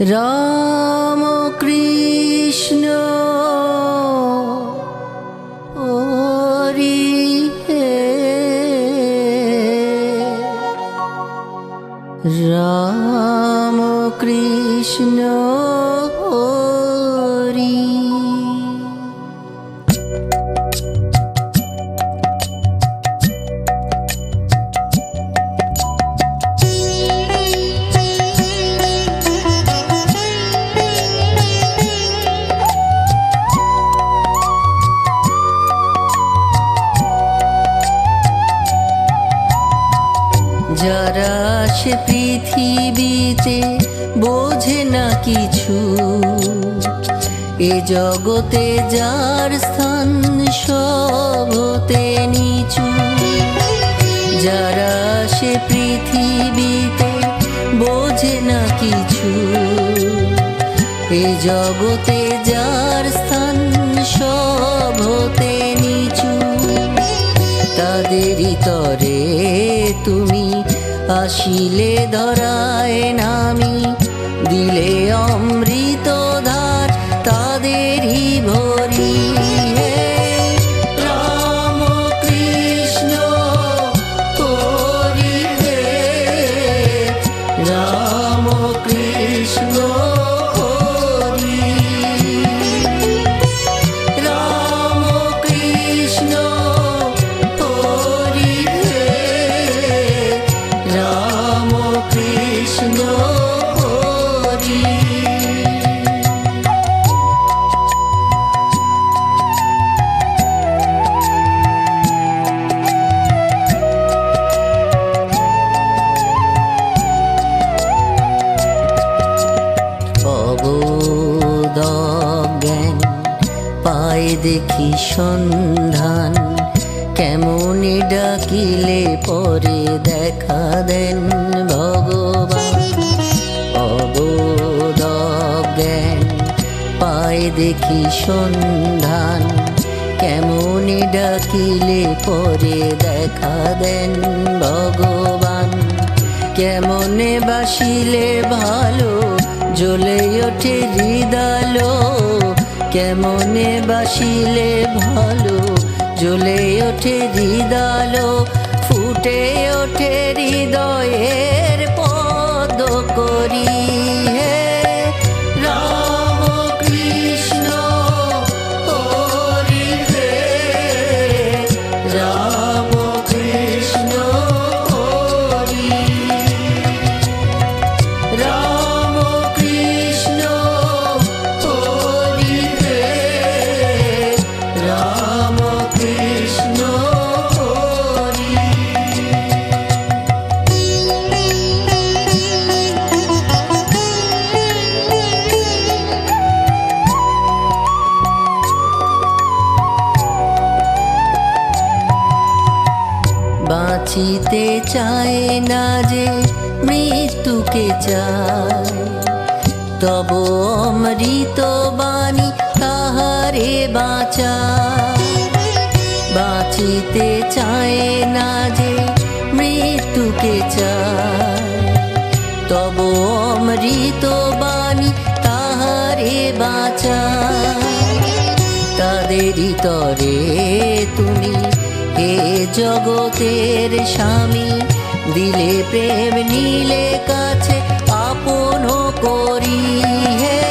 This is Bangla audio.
রাম কৃষ্ণ হরি হে। রাম কৃষ্ণ। সে পৃথিবীতে বোঝে না কিছু। এ জগতে যার স্থান সব হতে নিচু। যারা সে পৃথিবীতে বোঝে না কিছু। এ জগতে যার স্থান সব হতে নিচু। তাদেরই তরে তুমি আসিলে ধরায় নামি দেখি সন্ধান। কেমনে ডাকিলে পরে দেখা দেন ভগবান। অবোধ জ্ঞান পায় দেখি সন্ধান। কেমনে ডাকিলে পরে দেখা দেন ভগবান। কেমনে বাসিলে ভালো, জ্বলে ওঠে হৃদয়ালো কেমনে বাসিলে ভালো? জ্বলে ওঠে হৃদালো ফুটে ওঠে হৃদয়ের পদ করি বাঁচিতে চায় না যে মৃত্যুকে চায়। তব অমৃত বাণী তাহারে বাঁচা বাঁচিতে চায় না যে মৃত্যুকে চায়। তব অমৃত বাণী তাহারে বাঁচা তাদেরই তরে তুমি হে জগতের স্বামী দিলে প্রেম নীলে কাছে আপন করি হে